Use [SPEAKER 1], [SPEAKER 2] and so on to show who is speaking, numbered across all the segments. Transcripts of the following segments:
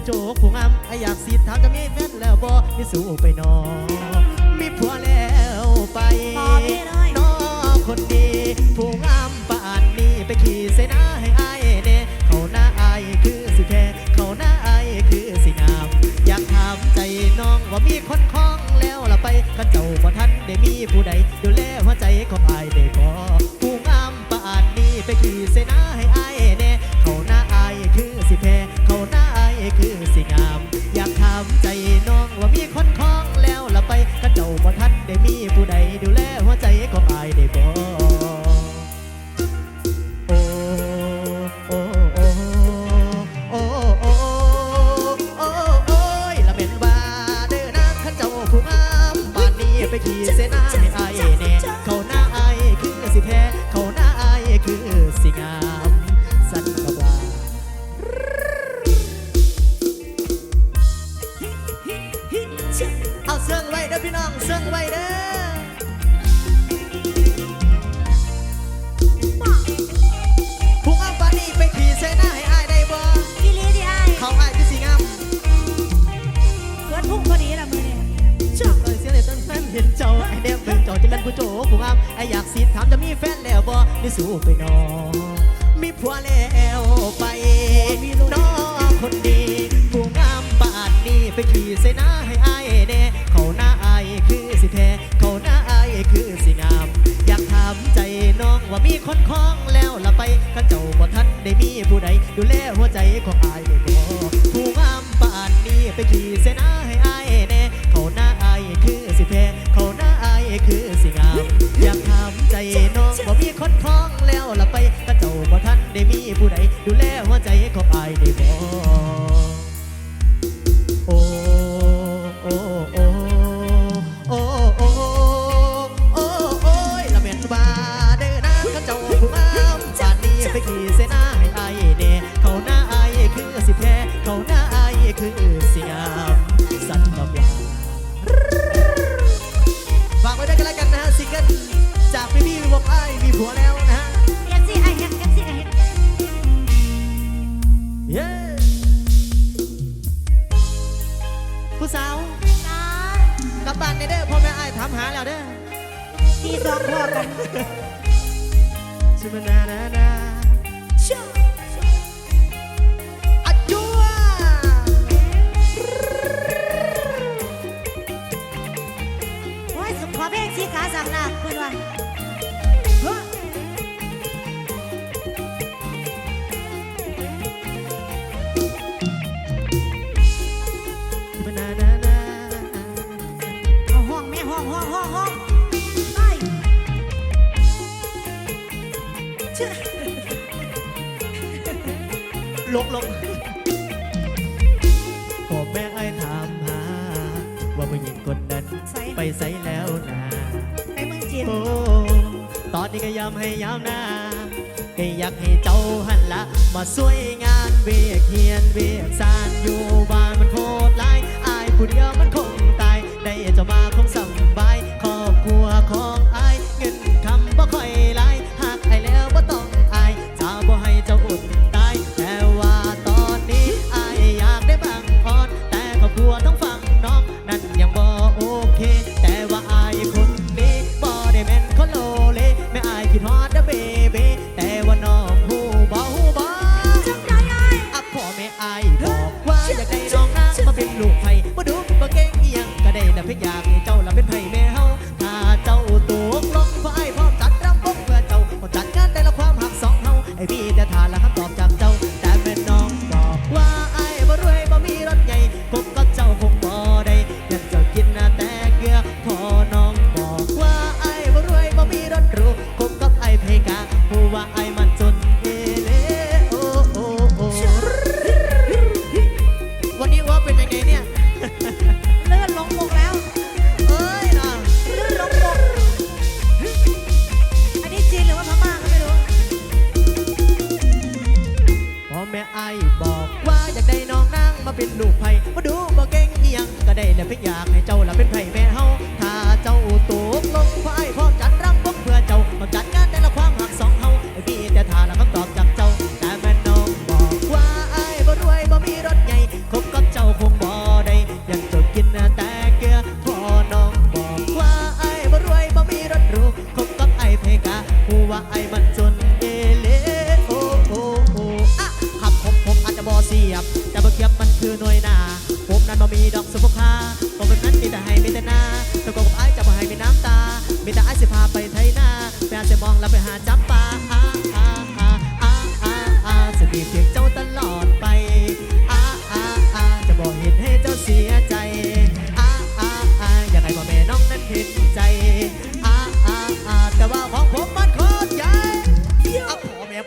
[SPEAKER 1] ู้โจกผู้งามอยากสิถามจะมีแฟนแล้วบ่มีสู่ไปนอมีผัวแล้วไปนอคนดี ผู้งามป่านนี้ไปขี่เสนาให้อายเน่เขาหน้าอายคือสิแท้เขาหน้าอายคือสิงาม อยากถามใจน้องว่ามีคนคล้องแล้วละไปกันเจ้าบ่ทันได้มีผู้ใดดูแลหัวใจของอายได้บ่ผู้งามป่านนี้ไปขี่เสนาให้อายเน่ คืสู้ไปนอมีผัวแล้ ได้มีผู้ใดดูแลหัวใจของอายได้บ่ na na ลกลบพ่อแม่ไอ้ถามหา ว่าผู้หญิงคนนั้น
[SPEAKER 2] ไป
[SPEAKER 1] ใส่แล้วนะ
[SPEAKER 2] ไปเมืองจีนโอ้
[SPEAKER 1] ตอนนี้ก็ยามให้ยามนาก็อยากให้เจ้าหันละ มาช่วยงานเวียกเฮียนเวียกสานอยู่บ้านมันโคตรไล่อาผู้เดียวมันคงตาย ได้เจะมาคงสบายครอบครัวของอ พี่จะทัน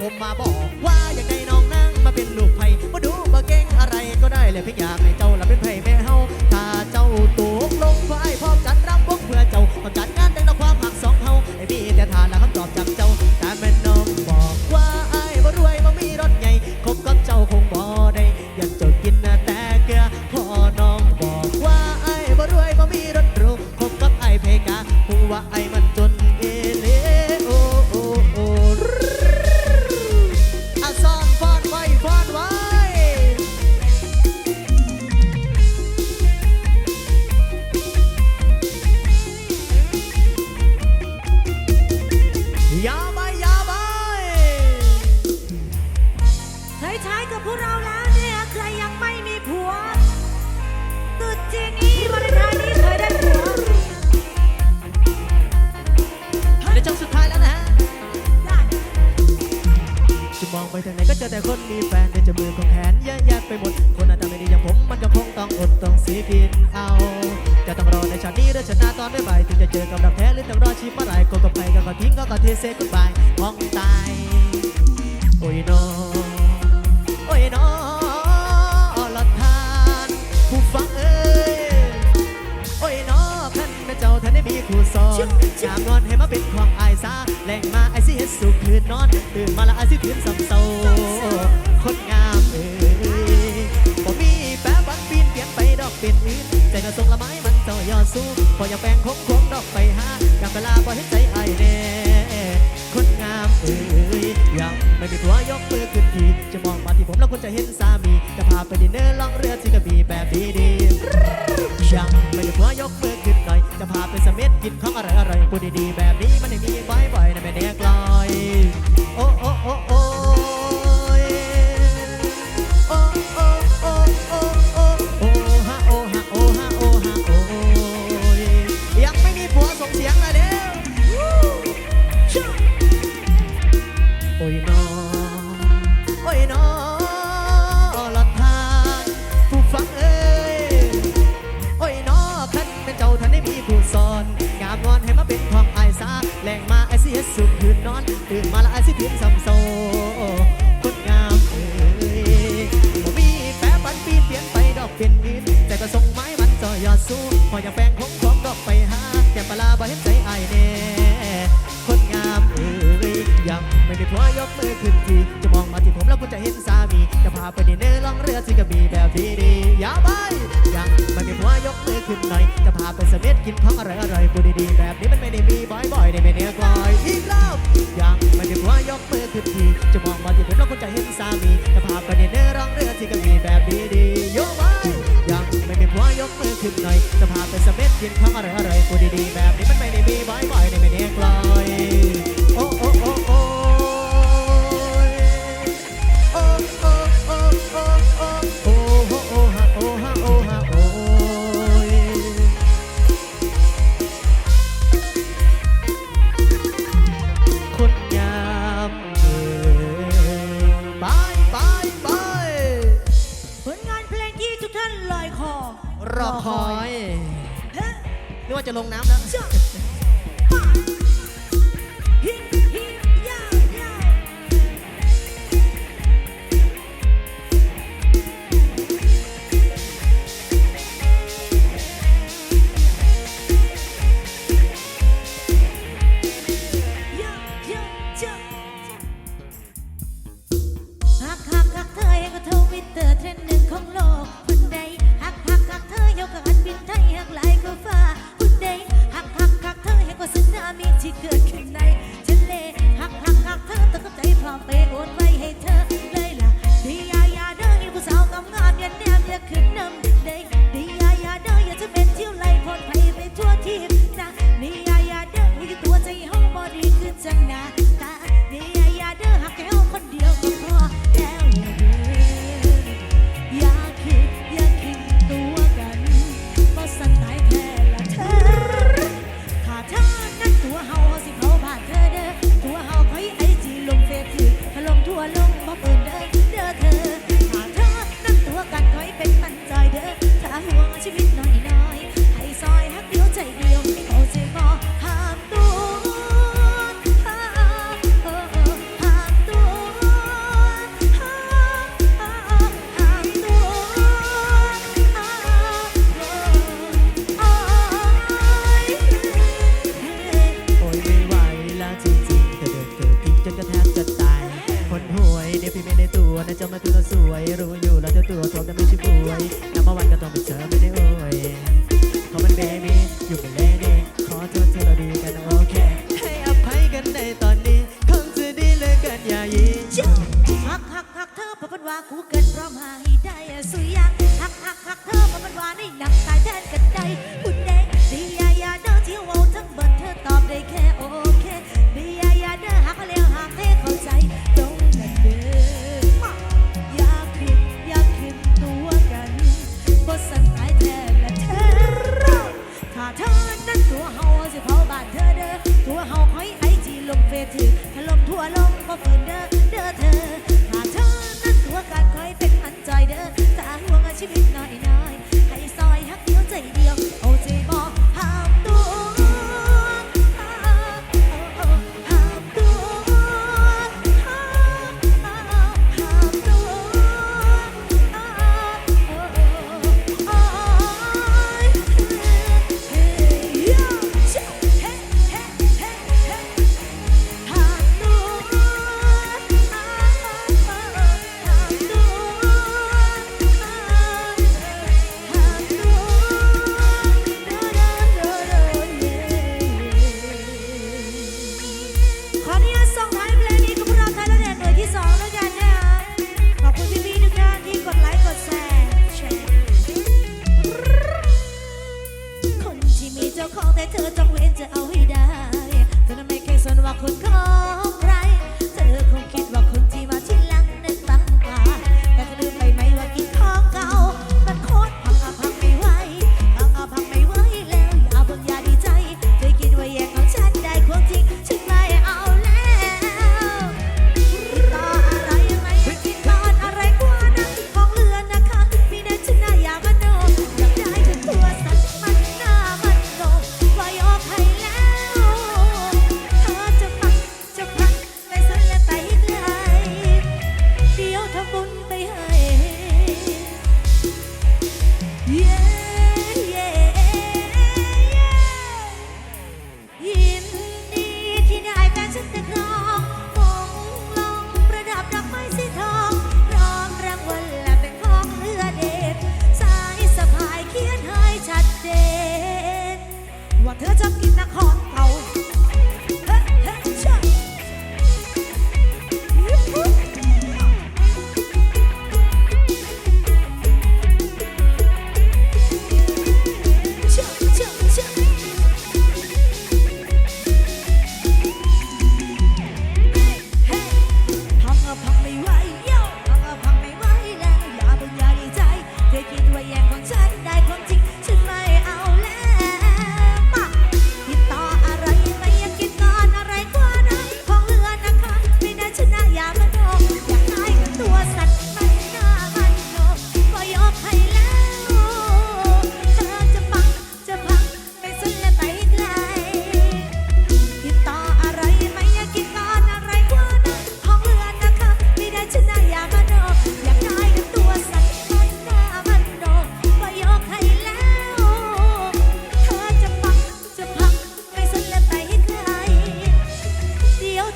[SPEAKER 1] ผมมาบอกว่าอยากได้น้องนั่งมาเป็นลูกไพ่มาดูมาเก่งอะไรก็ได้เลยเพียงอยากให้เจ้าละเป็น คืนนอนตื่นมาละอาสิถึงสำเซาคนงามเอ้ยผมมีแป๊บวันปีนเปลี่ยนไปดอกเป็นอื่นใจกระทรงละไม้มันต่อยอดสู้พออย่าแปลงคงคง ยน้องโอ้ยน้องละทางผู้ฟังเอ้ยโอ้ยน้องท่านเป็นเจ้าท่านได้มีผู้สอน งามงอนให้มาเป็นทองไอซาแหลงมาไอซีเฮ็สุขคืนนอน ตื่นมาละไอซีพีมซัมโซคนงามเอ้ยมีแฝดปันปีนเปลี่ยนไปดอกเป็นนินแต่ก็ทรงไม้มันจ่อยอดสู้พออย่างแปลงผมของดอกไปหาแต่ปลาบ่เห็นใจไอเน่ ผัวยกมือขึ้นทีจะมองมาที่ผมแล้วคุณจะเห็นสามี จะพาไปดินเนอร์ล่องเรือที่กระบี่แบบดีดีอย่าไปยังมันมีผัวยกมือขึ้นหน่อย จะพาไปเสม็ดกินของอร่อยอร่อยกูดีๆแบบนี้มันไม่ได้มีบ่อยๆในเมเนือกลอยอีกรอบยังมันมีผัวยกมือขึ้นที
[SPEAKER 2] ถล่มทั่วลงก็ฝืนเด้อเด้อเธอ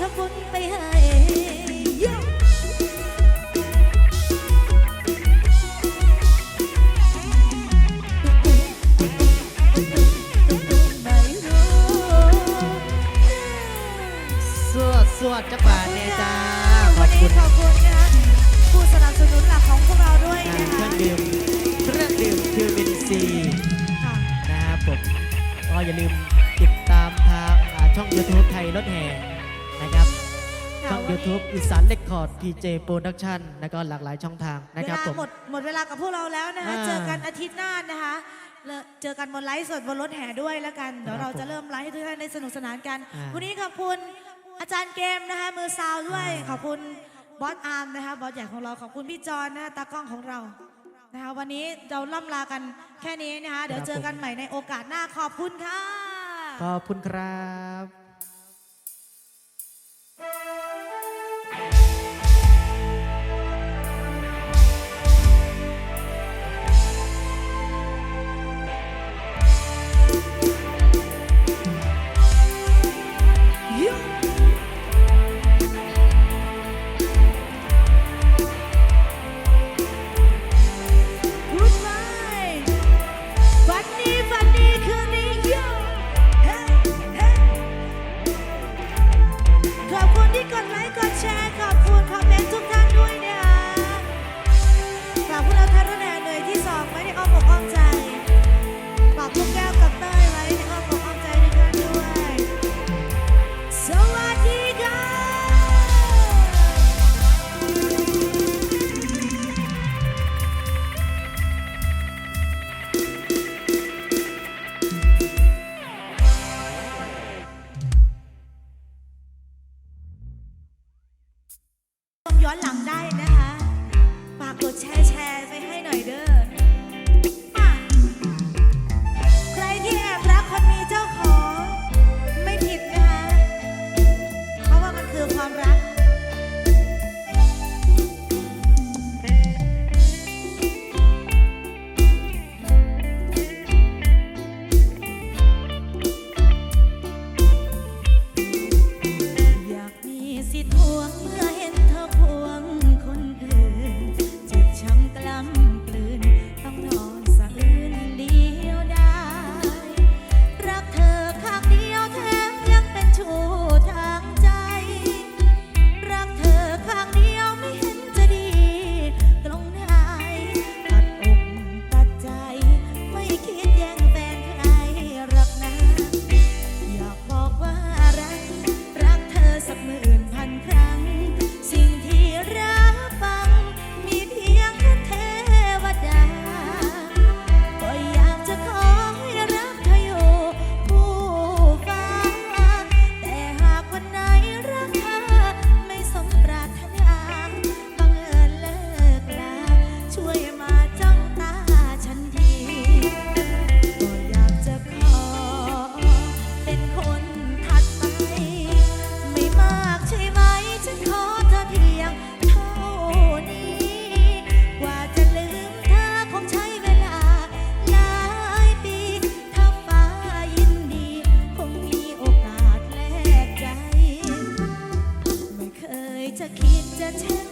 [SPEAKER 2] ทาบุญไปให้
[SPEAKER 1] PJ Production แล้วก็หลากหลายช่องทางนะเวครับลาผมห
[SPEAKER 2] มดหมดเวลากับพวกเราแล้วนะคะ อ่าเจอกันอาทิตย์หน้านะคะแล้วเจอกันบนไลฟ์สดบนรถแห่ด้วยแล้วกัน เดี๋ยวเราจะเริ่มไลฟ์ให้ทุกท่านได้สนุกสนานกัน อ่า วันนี้ขอบคุณอาจารย์เกมนะคะ มือซาวด้วย ขอบคุณบอสอาร์มนะคะบอสใหญ่ของเรา ขอบคุณพี่จอนนะคะตากล้องของเรา นะคะ วันนี้เราล่ำลากันแค่นี้นะคะ เดี๋ยวเจอกันใหม่ในโอกาสหน้า ขอบคุณค่ะ ข
[SPEAKER 1] อบคุณครับ
[SPEAKER 2] ขอบคุณที่กดไลค์กดแชร์ ขอบคุณคอมเมนต์ทุกท่านด้วยนะคะฝากพวกเราทารุณาหน่วยที่สองไว้ในอ้อมอกอ้อมใจ pretend